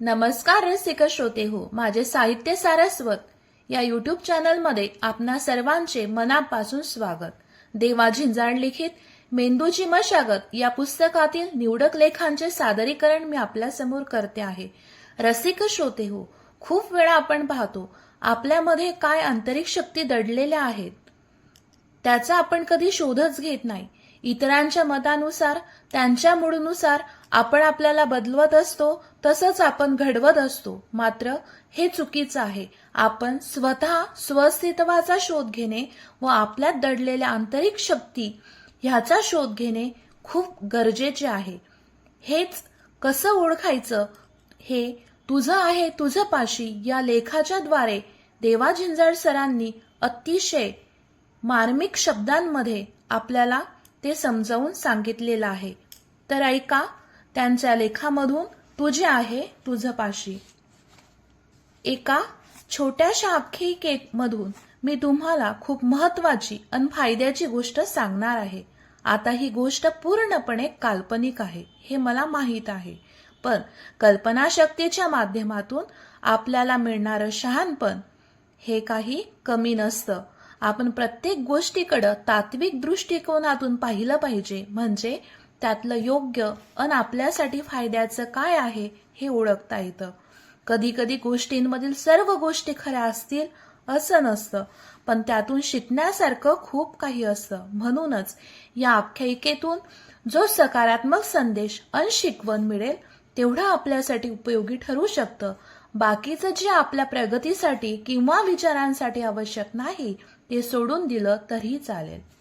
नमस्कार रसिक श्रोते हो. माझे साहित्य सारस्वत या युट्यूब चॅनलमध्ये आपणा सर्वांचे मनापासून स्वागत. देवा झिंजाड लिखित मेंदूची मशागत या पुस्तकातील निवडक लेखांचे सादरीकरण मी आपल्यासमोर करते आहे. रसिक श्रोते हो खूप वेळा आपण पाहतो आपल्यामध्ये काय आंतरिक शक्ती दडलेल्या आहेत. त्याचा आपण कधी शोधच घेत नाही. इतरांच्या मतानुसार त्यांच्या मूडनुसार आपण आपल्याला बदलवत असतो तसंच आपण घडवत असतो. मात्र हे चुकीचं आहे. आपण स्वतः स्वस्थित्वाचा शोध घेणे व आपल्यात दडलेल्या आंतरिक शक्ती ह्याचा शोध घेणे खूप गरजेचे आहे. हेच कसं ओळखायचं? हे तुझं आहे तुझं पाशी या लेखाच्या द्वारे देवा झिंजाड सरांनी अतिशय मार्मिक शब्दांमध्ये आपल्याला ते समजावून सांगितलेलं आहे. तर ऐका त्यांच्या लेखामधून तुझे आहे तुझं पाशी. एका छोट्याशा आख्यायिकेमधून मी तुम्हाला खूप महत्वाची आणि फायद्याची गोष्ट सांगणार आहे. आता ही गोष्ट पूर्णपणे काल्पनिक आहे हे मला माहीत आहे. पण कल्पनाशक्तीच्या माध्यमातून आपल्याला मिळणारं शहाणपण हे काही कमी नसतं. आपण प्रत्येक गोष्टीकडं तात्विक दृष्टिकोनातून पाहिलं पाहिजे म्हणजे त्यातलं योग्य अन आपल्यासाठी फायद्याचं काय आहे हे ओळखता येतं. कधी कधी गोष्टींमधील सर्व गोष्टी खऱ्या असतील असं नसतं. पण त्यातून शिकण्यासारखं खूप काही असतं. म्हणूनच या आख्यायिकेतून जो सकारात्मक संदेश अन शिकवण मिळेल तेवढं आपल्यासाठी उपयोगी ठरू शकतं. बाकीचं जे आपल्या प्रगतीसाठी किंवा विचारांसाठी आवश्यक नाही ते सोडून दिलं तरी चालेल.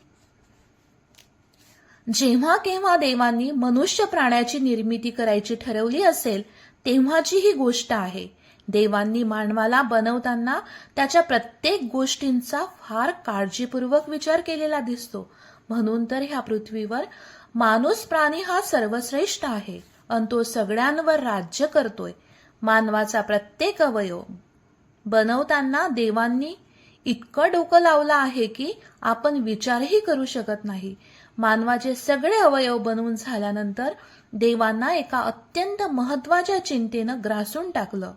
जेव्हा केव्हा देवांनी मनुष्य प्राण्याची निर्मिती करायची ठरवली असेल तेव्हाची ही गोष्ट आहे. देवांनी मानवाला बनवताना त्याच्या प्रत्येक गोष्टींचा फार काळजीपूर्वक विचार केलेला दिसतो. म्हणून तर ह्या पृथ्वीवर माणूस प्राणी हा सर्वश्रेष्ठ आहे आणि तो सगळ्यांवर राज्य करतोय. मानवाचा प्रत्येक अवयव बनवताना देवांनी इतकं डोकं लावलं आहे की आपण विचारही करू शकत नाही. मानवाचे सगळे अवयव बनवून झाल्यानंतर देवांना एका अत्यंत महत्त्वाच्या चिंतेनं ग्रासून टाकलं.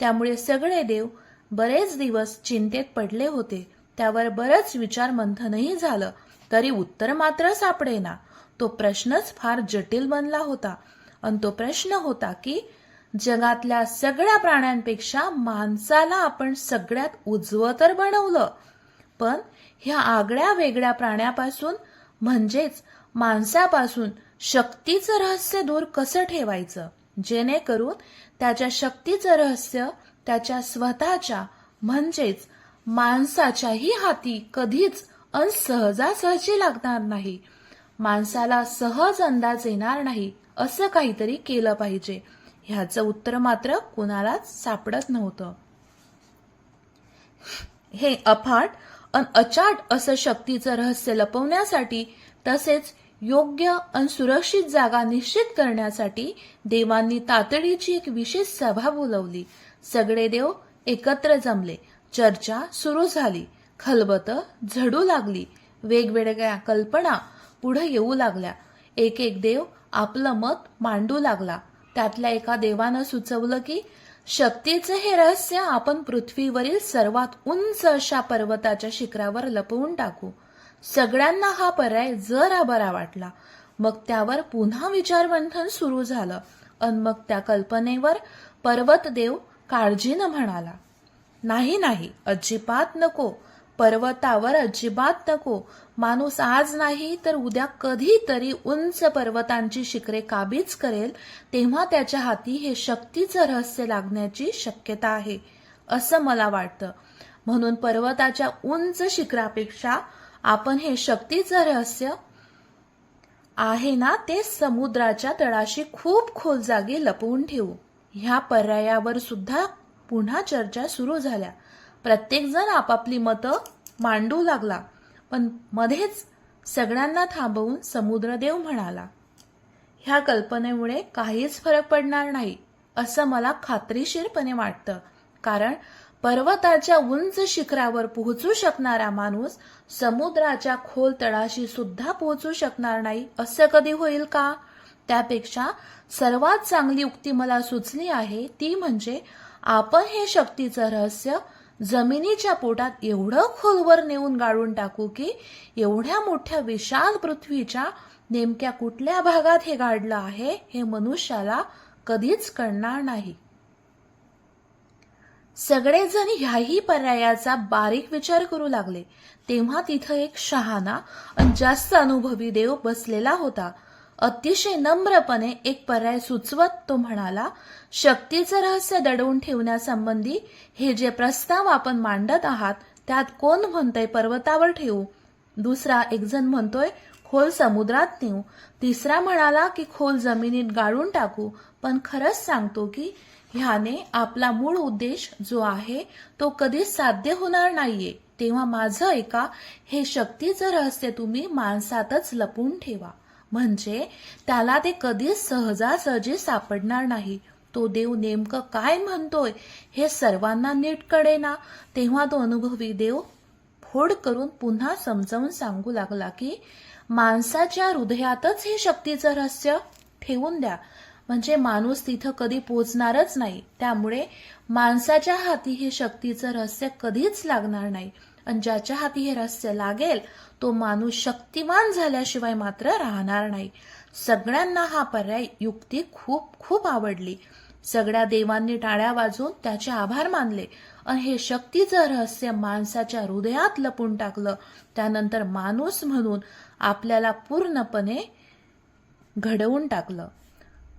त्यामुळे सगळे देव बरेच दिवस चिंतेत पडले होते. त्यावर बरंच विचार मंथनही झालं. तरी उत्तर मात्र सापडेना. तो प्रश्नच फार जटिल बनला होता. आणि तो प्रश्न होता की जगातल्या सगळ्या प्राण्यांपेक्षा माणसाला आपण सगळ्यात उजवं तर बनवलं. पण ह्या आगळ्या वेगळ्या प्राण्यापासून म्हणजेच माणसापासून शक्तीचं रहस्य दूर कसं ठेवायचं? जेणेकरून त्याच्या शक्तीचं रहस्य त्याच्या स्वतःच्या म्हणजेच माणसाच्याही हाती कधीच अन सहजासहजी लागणार नाही. माणसाला सहज अंदाज येणार नाही असं काहीतरी केलं पाहिजे. ह्याचं उत्तर मात्र कुणालाच सापडत नव्हतं. हे अफाट अन अचाट असं शक्तीचं रहस्य लपवण्यासाठी तसेच योग्य अन सुरक्षित जागा निश्चित करण्यासाठी देवांनी तातडीची एक विशेष सभा बोलवली. सगळे देव एकत्र जमले. चर्चा सुरू झाली. खलबत झडू लागली. वेगवेगळ्या कल्पना पुढे येऊ लागल्या. एक एक देव आपलं मत मांडू लागला. त्यातल्या एका देवानं सुचवलं की शक्तीचे हे रहस्य आपण पृथ्वीवरील सर्वात उंच अशा पर्वताच्या शिखरावर लपवून टाकू. सगळ्यांना हा पर्याय जरा बरा वाटला. मग त्यावर पुन्हा विचारमंथन सुरू झालं अन मग त्या कल्पनेवर पर्वतदेव काळजीनं म्हणाला नाही नाही अजिबात नको. पर्वतावर अजिबात नको. माणूस आज नाही तर उद्या कधीतरी उंच पर्वतांची शिखरे काबीज करेल तेव्हा त्याच्या हाती हे शक्तीचं रहस्य लागण्याची शक्यता आहे असं मला वाटतं. म्हणून पर्वताच्या उंच शिखरापेक्षा आपण हे शक्तीचं रहस्य आहे ना ते समुद्राच्या तळाशी खूप खोल जागी लपवून ठेवू. ह्या पर्यायावर सुद्धा पुन्हा चर्चा सुरू झाल्या. प्रत्येक जण आपापली मतं मांडू लागला. पण मध्येच सगळ्यांना थांबवून समुद्रदेव म्हणाला ह्या कल्पनेमुळे काहीच फरक पडणार नाही असं मला खात्रीशीरपणे वाटतं. कारण पर्वताच्या उंच शिखरावर पोहोचू शकणारा माणूस समुद्राच्या खोल तळाशी सुद्धा पोहोचू शकणार नाही असं कधी होईल का? त्यापेक्षा सर्वात चांगली उक्ती मला सुचली आहे ती म्हणजे आपण हे शक्तीचं रहस्य जमिनीच्या पोटात एवढं खोलवर नेऊन गाळून टाकू की एवढ्या मोठ्या विशाल पृथ्वीच्या नेमक्या कुठल्या भागात हे गाडलं आहे हे मनुष्याला कधीच कळणार नाही. सगळेजण ह्याही पर्यायाचा बारीक विचार करू लागले. तेव्हा तिथं एक शहाणा आणि जास्त अनुभवी देव बसलेला होता. अतिशय नम्रपणे एक पर्याय सुचवत तो म्हणाला शक्तीचं रहस्य दडवून ठेवण्यासंबंधी हे जे प्रस्ताव आपण मांडत आहात त्यात कोण म्हणतंय पर्वतावर ठेवू? दुसरा एक जण म्हणतोय खोल समुद्रात नेऊ. तिसरा म्हणाला की खोल जमिनीत गाळून टाकू. पण खरंच सांगतो की ह्याने आपला मूळ उद्देश जो आहे तो कधीच साध्य होणार नाहीये. तेव्हा माझं ऐका हे शक्तीचं रहस्य तुम्ही माणसातच लपून ठेवा. म्हणजे त्याला ते कधीच सहजासहजी सापडणार नाही. तो देव नेमकं काय म्हणतोय हे सर्वांना नीट कळेना. तेव्हा तो अनुभवी देव फोड करून पुन्हा समजावून सांगू लागला की माणसाच्या हृदयातच हे शक्तीचं रहस्य ठेवून द्या. म्हणजे माणूस तिथं कधी पोचणारच नाही. त्यामुळे माणसाच्या हाती हे शक्तीचं रहस्य कधीच लागणार नाही. आणि ज्याच्या हाती हे रहस्य लागेल तो माणूस शक्तिमान झाल्याशिवाय मात्र राहणार नाही. सगळ्यांना हा पर्याय युक्ती खूप खूप आवडली. सगळ्या देवांनी टाळ्या वाजून त्याचे आभार मानले. आणि हे शक्तीचं रहस्य माणसाच्या हृदयात लपून टाकलं. त्यानंतर माणूस म्हणून आपल्याला पूर्णपणे घडवून टाकलं.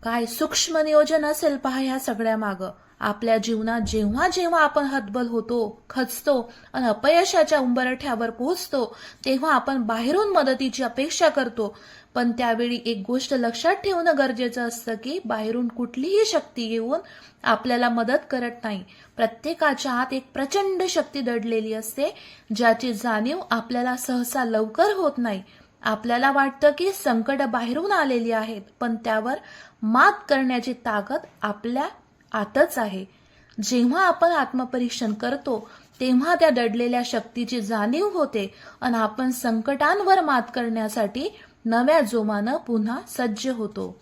काय सूक्ष्म नियोजन असेल पहा ह्या सगळ्या मागं. आपल्या जीवनात जेव्हा जेव्हा आपण हतबल होतो खचतो आणि अपयशाच्या उंबरठ्यावर पोहोचतो तेव्हा आपण बाहेरून मदतीची अपेक्षा करतो. पण त्यावेळी एक गोष्ट लक्षात ठेवणं गरजेचं असतं की बाहेरून कुठलीही शक्ती येऊन आपल्याला मदत करत नाही. प्रत्येकाच्या आत एक प्रचंड शक्ती दडलेली असते ज्याची जाणीव आपल्याला सहसा लवकर होत नाही. आपल्याला वाटतं की संकट बाहेरून आलेली आहेत पण त्यावर मात करण्याची ताकद आपल्या आतच आहे. जेव्हा आपण आत्मपरीक्षण करतो तेव्हा त्या दडलेल्या शक्तीची जाणीव होते आणि आपण संकटांवर मात करण्यासाठी नव्या जोमानं पुन्हा सज्ज होतो.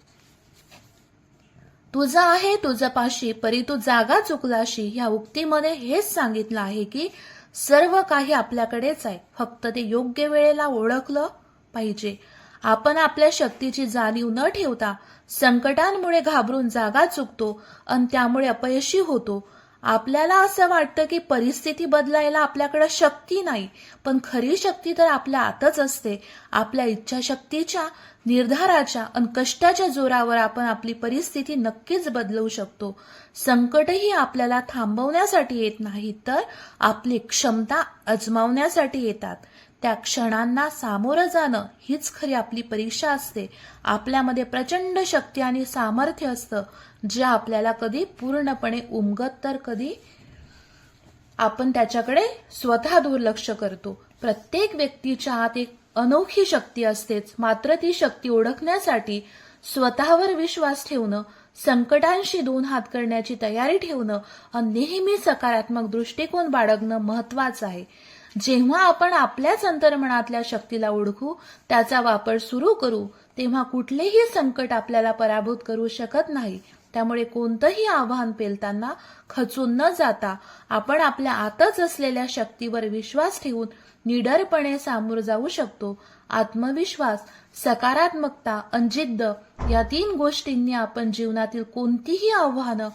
तुझा आहे तुझा पाशी परी तू जागा चुकलाशी ह्या उक्तीमध्ये हेच सांगितलं आहे की सर्व काही आपल्याकडेच आहे. फक्त ते योग्य वेळेला ओळखलं पाहिजे. आपण आपल्या शक्तीची जाणीव न ठेवता संकटांमुळे घाबरून जागा चुकतो आणि त्यामुळे अपयशी होतो. आपल्याला असं वाटतं की परिस्थिती बदलायला आपल्याकडे शक्ती नाही पण खरी शक्ती तर आपल्या आतच असते. आपल्या इच्छाशक्तीच्या निर्धाराच्या आणि कष्टाच्या जोरावर आपण आपली परिस्थिती नक्कीच बदलवू शकतो. संकटही आपल्याला थांबवण्यासाठी येत नाही तर आपली क्षमता अजमावण्यासाठी येतात. त्या क्षणांना सामोरं जाणं हीच खरी आपली परीक्षा असते. आपल्यामध्ये प्रचंड शक्ती आणि सामर्थ्य असतं जे आपल्याला कधी पूर्णपणे उमगत तर कधी आपण त्याच्याकडे स्वतः दुर्लक्ष करतो. प्रत्येक व्यक्तीच्या आत एक अनोखी शक्ती असतेच. मात्र ती शक्ती ओळखण्यासाठी स्वतःवर विश्वास ठेवणं संकटांशी दोन हात करण्याची तयारी ठेवणं नेहमी सकारात्मक दृष्टिकोन बाळगणं महत्वाचं आहे. जेव्हा आपण आपल्याच अंतर्मनातल्या शक्तीला ओळखू त्याचा वापर सुरू करू तेव्हा कुठलेही संकट आपल्याला पराभूत करू शकत नाही. त्यामुळे कोणतंही आव्हान पेलताना खचून न जाता आपण आपल्या आतच असलेल्या शक्तीवर विश्वास ठेवून निडरपणे सामोर जाऊ शकतो. आत्मविश्वास सकारात्मकता अंजिद्द या तीन गोष्टींनी आपण जीवनातील कोणतीही आव्हानं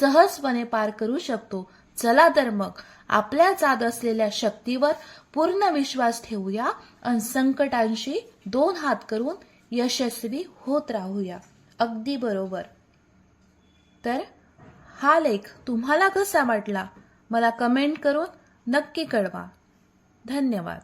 सहजपणे पार करू शकतो. चला तर मग आपल्या जात असलेल्या शक्तीवर पूर्ण विश्वास ठेवूया आणि संकटांशी दोन हात करून यशस्वी होत राहूया. अगदी बरोबर. तर हा लेख तुम्हाला कसा वाटला? मला कमेंट करून नक्की कळवा. धन्यवाद.